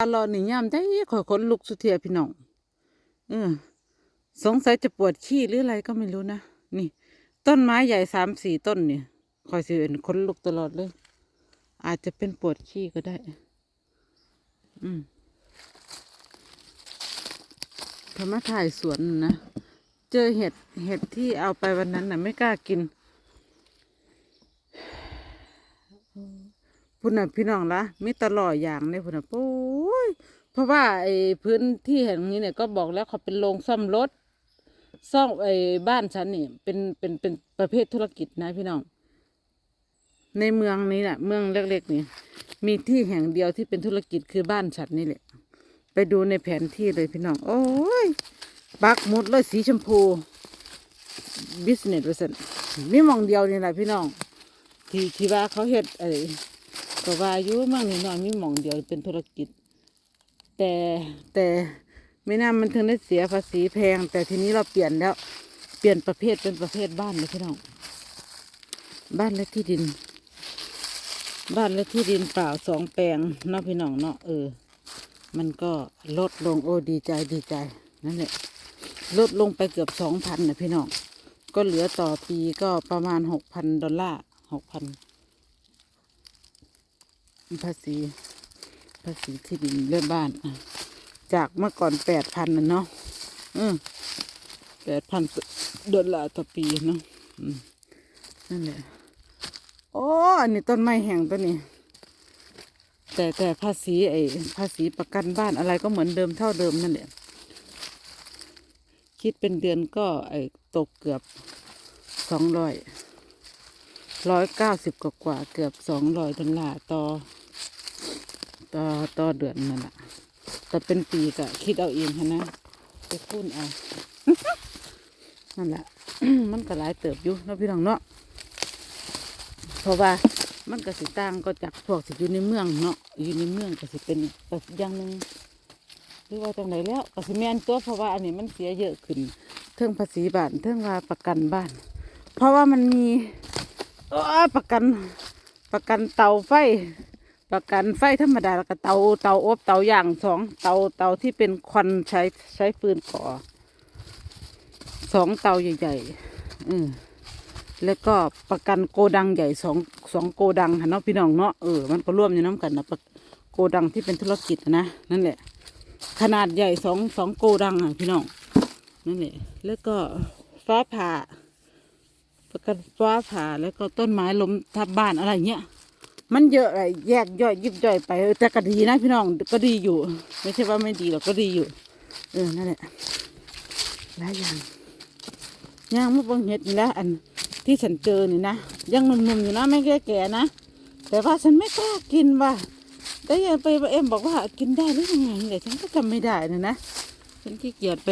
ตลอดนี่ยามได้ขอยขนลุกสุเทียพี่น้องเออสงสัยจะปวดขี้หรืออะไรก็ไม่รู้นะ นี่ ต้นไม้ใหญ่สามสี่ต้นเนี่ยคอยสิเห็นขนลุกตลอดเลย อาจจะเป็นปวดขี้ก็ได้ อืมธรรมาถ่ายสวนนะ เจอเห็ดเห็ดที่เอาไปวันนั้นน่ะ ไม่กล้ากิน พุ่นน่ะพี่น้องละมีตลอดอย่างเลยพุ่นน่ะโอ้ยเพราะว่าไอ้พื้นที่แห่งนี้เนี่ยก็บอกแล้วเขาเป็นโรงซ่อมรถซ่อมไอ้บ้านฉันนี่เป็นเป็นเป็นประเภทธุรกิจนะพี่น้อง ในเมืองนี้แหละเมืองเล็กๆนี่มีที่แห่งเดียวที่เป็นธุรกิจคือบ้านฉันนี่แหละ ไปดูในแผนที่เลยพี่น้อง โอ้ยปักมุดเลยสีชมพูบิสเนสเปอร์เซ็นมีมองเดียวนี่แหละพี่น้อง ที่ที่ว่าเขาเฮ็ดไอ้ ก็ว่าอยู่มั่งนี่น้อยมีหมองเดียวเป็นธุรกิจ แต่แต่ไม่น่ามันถึงได้เสียภาษีแพง แต่ทีนี้เราเปลี่ยนแล้ว เปลี่ยนประเภทเป็นประเภทบ้านเลยพี่น้องบ้านและที่ดิน บ้านและที่ดินเปล่าสองแปลงเนาะพี่น้องเนาะเออ มันก็ลดลงโอ้ดีใจดีใจนั่นแหละลดลงไปเกือบสองพันนะพี่น้องก็เหลือต่อปีก็ประมาณหกพันดอลลาร์หกพัน ภาษีภาษีที่ดินเรื่องบ้านจากเมื่อก่อนแปดพันนะเนาะอืมแปดพันดอลลาร์ต่อปีเนาะนั่นแหละโอ้อันนี้ต้นไม้แห้งตัวนี้ แต่แต่ภาษีไอ้ภาษีประกันบ้านอะไรก็เหมือนเดิมเท่าเดิมนั่นแหละคิดเป็นเดือนก็ไอ้ตกเกือบสองร้อยร้อยเก้าสิบกว่าเกือบสองร้อยดอลลาร์ต่อ ต่อต่อเดือนนั่นแหละแต่เป็นปีก็คิดเอาเองนะไปคูณเอา นั่นแหละ มันก็หลายเติบอยู่เนาะพี่น้องเนาะ เพราะว่ามันก็สิต่างก็จากพวกสิอยู่ในเมืองเนาะ อยู่ในเมืองก็สิเป็นแบบอย่างหนึ่งหรือว่าจังไหนแล้วก็สิแม่นตัวเพราะว่าอันนี้มันเสียเยอะขึ้นเทิงภาษีบ้านเทิงว่าประกันบ้าน เพราะว่ามันมีโอ้ประกันประกันเตาไฟ ประกันไฟธรรมดาแล้วก็เตาเตาอบเตาย่างสองเตาเตาที่เป็นควันใช้ใช้ฟืนก่อสองเตาใหญ่ๆอืมแล้วก็ประกันโกดังใหญ่สองสองโกดังค่ะเนาะพี่น้องเนาะเออมันก็ร่วมอยู่น้ำกันนะประโกดังที่เป็นธุรกิจนะนั่นแหละ ขนาดใหญ่สองสองโกดังอะพี่น้องนั่นแหละแล้วก็ฟ้าผ่า ประกันฟ้าผ่าแล้วก็ต้นไม้ล้มทับบ้านอะไรเงี้ย มันเยอะเลยแยกย่อยยิบย่อยไปเออแต่ก็ดีนะพี่น้องก็ดีอยู่ ไม่ใช่ว่าไม่ดีหรอกก็ดีอยู่ เออนั่นแหละหลายอย่างย่างมะเบงเห็ดนี่แหละอันที่ฉันเจอนี่นะยังหนุ่มๆอยู่นะไม่แก่ๆนะแต่ว่าฉันไม่กล้ากินว่ะแต่ยังไปเอ็มบอกว่ากินได้หรือยังไงแต่ฉันก็จำไม่ได้นะนะฉันขี้เกียจไป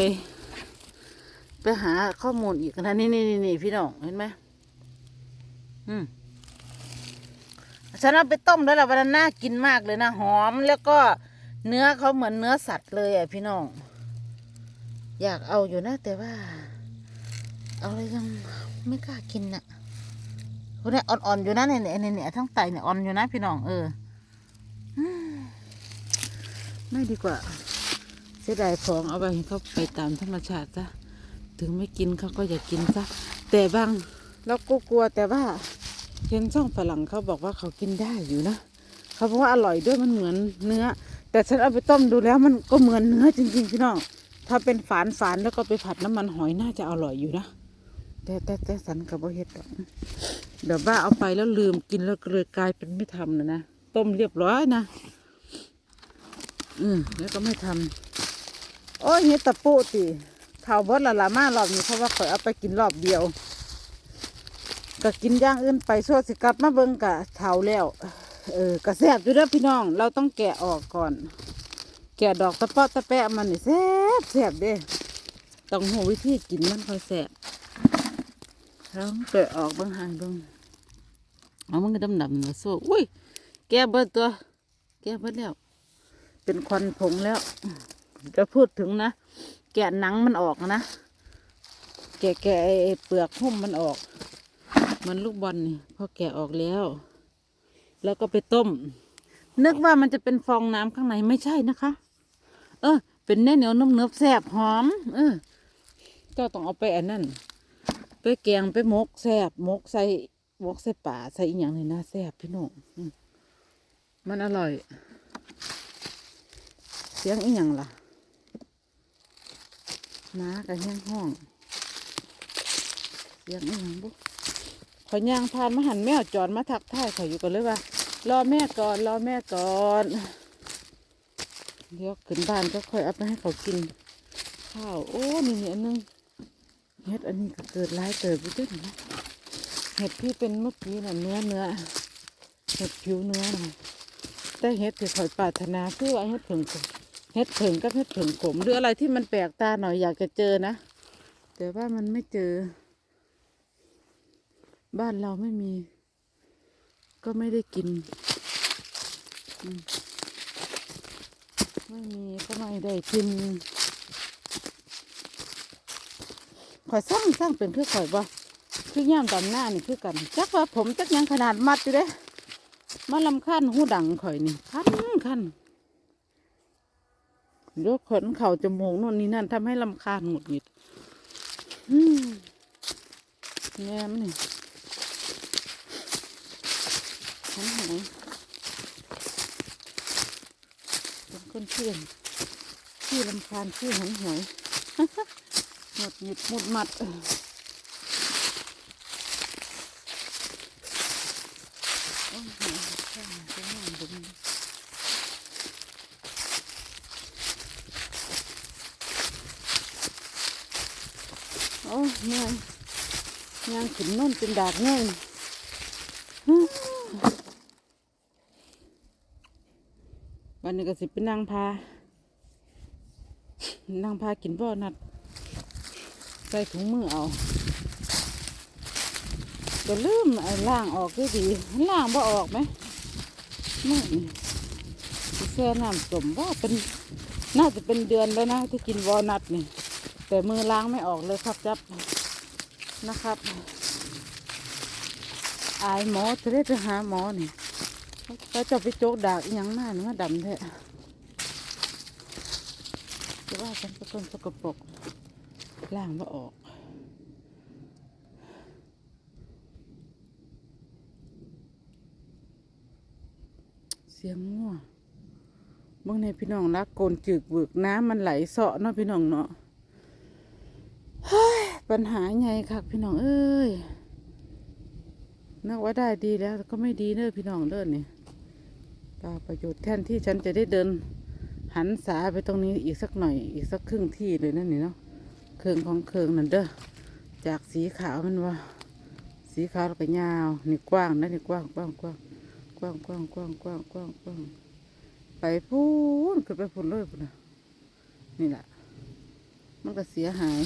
ไปหาข้อมูลอีกนะนี่นี่นี่พี่น้องเห็นไหมอืม ฉันเอาไปต้มแล้วล่ะวันนั้นน่ากินมากเลยนะหอมแล้วก็เนื้อเขาเหมือนเนื้อสัตว์เลยอะพี่น้อง อยากเอาอยู่นะ แต่ว่า เอาเลยยังไม่กล้ากินน่ะคนนี้อ่อนๆอยู่นะเนี่ยเนี่ยเนี่ยทั้งไตเนี่ยอ่อนอยู่นะพี่น้องเออไม่ดีกว่า เสียดายของเอาไปให้เขาไปตามธรรมชาติซะถึงไม่กินเขาก็อย่ากินซะแต่บางเราก็กลัวแต่ว่า เห็นช่องฝรั่งเขาบอกว่าเขากินได้อยู่นะเขาบอกว่าอร่อยด้วยมันเหมือนเนื้อ แต่ฉันเอาไปต้มดูแล้วมันก็เหมือนเนื้อจริงๆพี่น้องถ้าเป็นฝานฝานแล้วก็ไปผัดน้ำมันหอยน่าจะอร่อยอยู่นะแต่แต่แต่สันกับว่าเฮ็ดดอกเดี๋ยวว่าเอาไปแล้วลืมกินแล้วก็เลยกลายเป็นไม่ทำนะนะต้มเรียบร้อยนะ อืมแล้วก็ไม่ทำโอ้ยเฮ็ดตะปูติเท่าบดละละมารอบนี้เพราะว่าข่อยเอาไปกินรอบเดียว ก็กินย่างอื่นไปส่วสิกลับมาเบิ่งกะเท่าแล้ว เออกระแซบอยู่เด้อพี่น้อง เราต้องแกะออกก่อน แกะดอกตะเปาะตะแปะมันนี่แซบแซบเด้ต้องหูวิธีกินมันค่อยแซบแล้วแกะออกเบางหันเบางเอามันก็ดำดำๆนะสู้อุ้ย แกะเบิดตัว แกะเบิดแล้ว เป็นควันผงแล้ว จะพูดถึงนะ แกะหนังมันออกนะ แกะแกะเปลือกหุ้มมันออก มันลูกบอลนี่พอแกะออกแล้ว แล้วก็ไปต้ม นึกว่ามันจะเป็นฟองน้ำข้างในไม่ใช่นะคะ เออ เป็นเนื้อเหนียวนุ่มเนื้อแซบหอม เออเจ้าต้องเอาไปอันนั้นไปแกงไปมกแซบมกใส่มกใส่ป่าใส่อีหยังนี่นะแซบพี่น้องมมันอร่อย เสียงอีหยังล่ะหมากับแห้งห้องเสียงอีหยังบุ๊ ขอยยางผ่านมาหันแมวจรมาทักทายข่อยอยู่กันเลยว่า รอแม่ก่อนรอแม่ก่อน เดี๋ยวขึ้นบ้านก็ค่อยเอาไปให้เขากิน ข้าวโอ้นี่เนี่อันนึงเห็ดอันนี้ก็เกิดร้ายเติบไปด้วยนะเห็ดที่เป็นเมื่อกี้น่ะเนื้อเนื้อเห็ดผิวเนื้อนะแต่เห็ดที่ข่อยปรารถนาคือว่าเห็ดผึ่งขมเห็ดผึ่งกับเห็ดผึ่งขมหรืออะไรที่มันแปลกตาหน่อยอยากจะเจอนะแต่ว่ามันไม่เจอ บ้านเราไม่มี ก็ไม่ได้กิน ไม่มีก็ไม่ได้กินข่อยสร้างสร้างเป็นคือข่อยบ่คือย่ามดำหน้านี่คือกัน จักว่าผมจักยังขนาดมัดอยู่เด้มาลำคันหูดังข่อยนี่คันคันยกขนเข่าจมูกโน่นนี่นั่นทำให้ลำคาญหงุดหงิดแง่มนี่ หันหอยเป็นคนเที่ยงที่ลำคาญที่อหันหอยหมดหยิดหมดมัดโอ้ยยางจะงามบุญโอ้ยเมื่อยยางขึ้นโน่นเป็นดากเงี้ย วันนี้ก็สิเป็นนางพานางพากินบ่อนัด ใส่ถุงมือเอาก็ลืมไอ้ล่างออกด้วยดีล่างบ่ออกไหมไม่นี่สิแช่น้ำสมว่าเป็นน่าจะเป็นเดือนแล้วนะ ที่กินวอลนัทนี่ แต่มือล้างไม่ออกเลยครับจับนะครับ อายหมอจะได้ไปหาหมอนี่ แล้วจะไปโจกดากยังมากมาดำแท้จะว่าฉันเป็นคนสกปรกล้างบ่ออกเสียงงัวเมื่อในพี่น้องรักโกนจึกเบิกน้ำมันไหลเสาะเนาะพี่น้องเนาะปัญหาใหญ่คักพี่น้องเอ้ยนึกว่าได้ดีแล้วก็ไม่ดีเด้อพี่น้องเด้อนี่าประโยชน์แทนที่ฉันจะได้เดินหันสาไปตรงนี้อีกสักหน่อย อีกสักครึ่งที่เลยนั่นนี่เนาะเครื่องของเครื่องนั่นเด้อจากสีขาวมันว่า สีขาวแล้วก็ยาวนี่กว้างนะนี่กว้างกว้างกว้างกว้างกว้างกว้างกว้างกว้างกว้างไปพูนขึ้นไปพูนเลยพูนนะนี่แหละมันก็เสียหาย